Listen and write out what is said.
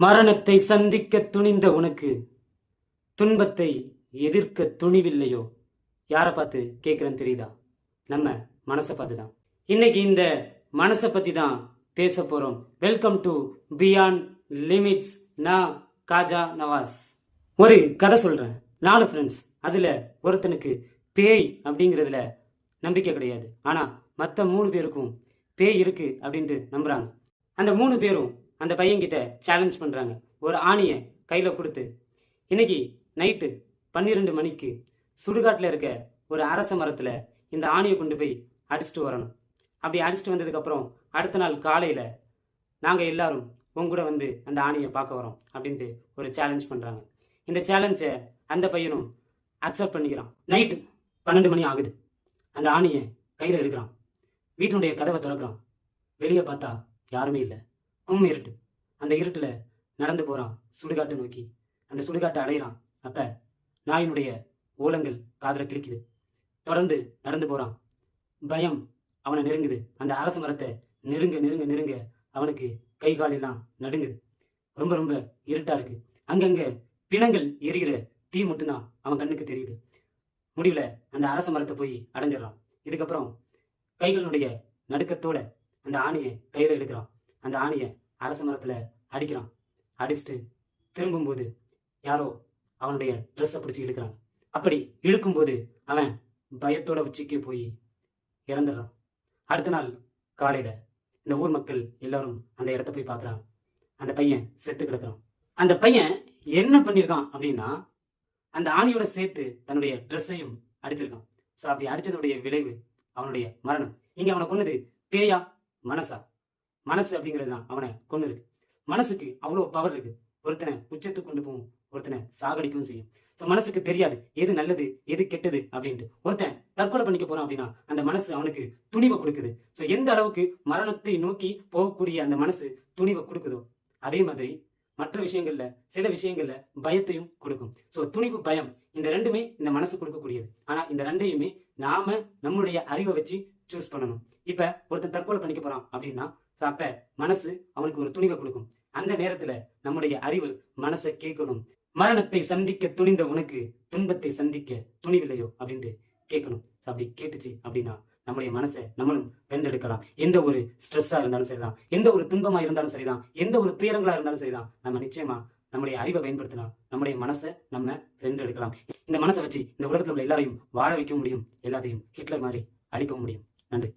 மரணத்தை சந்திக்க துணிந்த உனக்கு துன்பத்தை எதிர்க்க துணிவில்லையோ? யாரை பார்த்து கேட்குறேன்னு தெரியுதா? நம்ம மனசை பார்த்து தான் இன்னைக்கு இந்த மனசை பற்றி தான் பேச போகிறோம் வெல்கம் டு பியாண்ட் லிமிட்ஸ் நான் காஜா நவாஸ். ஒரு கதை சொல்கிறேன் நாலு ஃப்ரெண்ட்ஸ் அதில் ஒருத்தனுக்கு பேய் அப்படிங்கிறதுல நம்பிக்கை கிடையாது. ஆனால் மற்ற மூணு பேருக்கும் பேய் இருக்கு அப்படின்ட்டு நம்புகிறாங்க அந்த மூணு பேரும் அந்த பையன்கிட்ட சேலஞ்ச் பண்ணுறாங்க ஒரு ஆணியை கையில் கொடுத்து இன்னைக்கு நைட்டு பன்னிரெண்டு மணிக்கு சுடுகாட்டில் இருக்க ஒரு அரச மரத்தில் இந்த ஆணியை கொண்டு போய் அடிச்சுட்டு வரணும். அப்படி அடிச்சுட்டு வந்ததுக்கப்புறம் அடுத்த நாள் காலையில் நாங்கள் எல்லாரும் உங்க கூட வந்து அந்த ஆணியை பார்க்க வரோம் அப்படின்ட்டு ஒரு சேலஞ்ச் பண்ணுறாங்க இந்த சேலஞ்சை அந்த பையனும் அக்செப்ட் பண்ணிக்கிறான். நைட்டு பன்னெண்டு மணி ஆகுது. அந்த ஆணியை கையில் எடுக்கிறான். வீட்டினுடைய கதவை திறக்கிறான். வெளியே பார்த்தா யாருமே இல்லை. கும் இருட்டு. அந்த இருட்டில் நடந்து போகிறான் சுடுகாட்டை நோக்கி. அந்த சுடுகாட்டை அடையிறான் அப்போ நாயினுடைய ஓலங்கள் காதில் கிழிக்குது. தொடர்ந்து நடந்து போகிறான் பயம் அவனை நெருங்குது. அந்த அரச மரத்தை நெருங்க நெருங்க நெருங்க அவனுக்கு கை கால் எல்லாம் நடுங்குது. ரொம்ப ரொம்ப இருட்டா இருக்கு. அங்கங்கே பிணங்கள் எரிகிற தீ மட்டும்தான் அவன் கண்ணுக்கு தெரியுது. முடிவில் அந்த அரச மரத்தை போய் அடைஞ்சிடறான். இதுக்கப்புறம் கைகளுடைய நடுக்கத்தோட அந்த ஆணையை கையில் எடுக்கிறான். அந்த ஆணியை அரச மரத்தில் அடிக்கிறான். அடிச்சுட்டு திரும்பும்போது யாரோ அவனுடைய ட்ரெஸ்ஸை பிடிச்சி இழுக்கிறான் அப்படி இழுக்கும்போது அவன் பயத்தோட உச்சிக்கு போய் இறந்துடுறான். அடுத்த நாள் காலையில் இந்த ஊர் மக்கள் எல்லாரும் அந்த இடத்த போய் பார்க்குறான் அந்த பையன் செத்து கிடக்குறான். அந்த பையன் என்ன பண்ணியிருக்கான் அப்படின்னா அந்த ஆணியோட சேர்த்து தன்னுடைய ட்ரெஸ்ஸையும் அடிச்சிருக்கான். ஸோ அப்படி அடித்ததுடைய விளைவு அவனுடைய மரணம். இங்கே அவனை கொன்னது பேயா மனசா? மனசு அப்படிங்கிறது தான் அவனை கொண்டு இருக்கு. மனசுக்கு அவ்வளோ பவர் இருக்கு. ஒருத்தனை உச்சத்துக்கு கொண்டு போகும். ஒருத்தனை சாகடிக்கவும் செய்யும். ஸோ மனசுக்கு தெரியாது. எது நல்லது எது கெட்டது அப்படின்ட்டு. ஒருத்தன் தற்கொலை பண்ணிக்க போறான் அப்படின்னா அந்த மனசு அவனுக்கு துணிவை கொடுக்குது. ஸோ எந்த அளவுக்கு மரணத்தை நோக்கி போகக்கூடிய அந்த மனசு துணிவை கொடுக்குதோ அதே மாதிரி மற்ற விஷயங்கள்ல சில விஷயங்கள்ல பயத்தையும் கொடுக்கும். ஸோ துணிவு பயம் இந்த ரெண்டுமே இந்த மனசு கொடுக்கக்கூடியது. ஆனா இந்த ரெண்டையுமே நாம நம்மளுடைய அறிவை வச்சு சூஸ் பண்ணணும். இப்ப ஒருத்தன் தற்கொலை பண்ணிக்க போறான் அப்படின்னா ஸோ அப்போ மனசு அவனுக்கு ஒரு துணிவை கொடுக்கும். அந்த நேரத்துல நம்முடைய அறிவு மனசை கேட்கணும். மரணத்தை சந்திக்க துணிந்த உனக்கு துன்பத்தை சந்திக்க துணிவில்லையோ அப்படின்ட்டு கேட்கணும். அப்படி கேட்டுச்சு அப்படின்னா நம்முடைய மனசை நம்மளும் வென்றெடுக்கலாம் எந்த ஒரு ஸ்ட்ரெஸ்ஸா இருந்தாலும் சரிதான். எந்த ஒரு துன்பமா இருந்தாலும் சரிதான். எந்த ஒரு துயரங்களா இருந்தாலும் சரிதான். நம்ம நிச்சயமா நம்முடைய அறிவை பயன்படுத்தினா நம்முடைய மனசை நம்ம வென்றெடுக்கலாம் இந்த மனசை வச்சு இந்த உலகத்தில் உள்ள எல்லாரையும் வாழ வைக்க முடியும். எல்லாத்தையும் ஹிட்லர் மாதிரி அழிக்கவும் முடியும். நன்றி.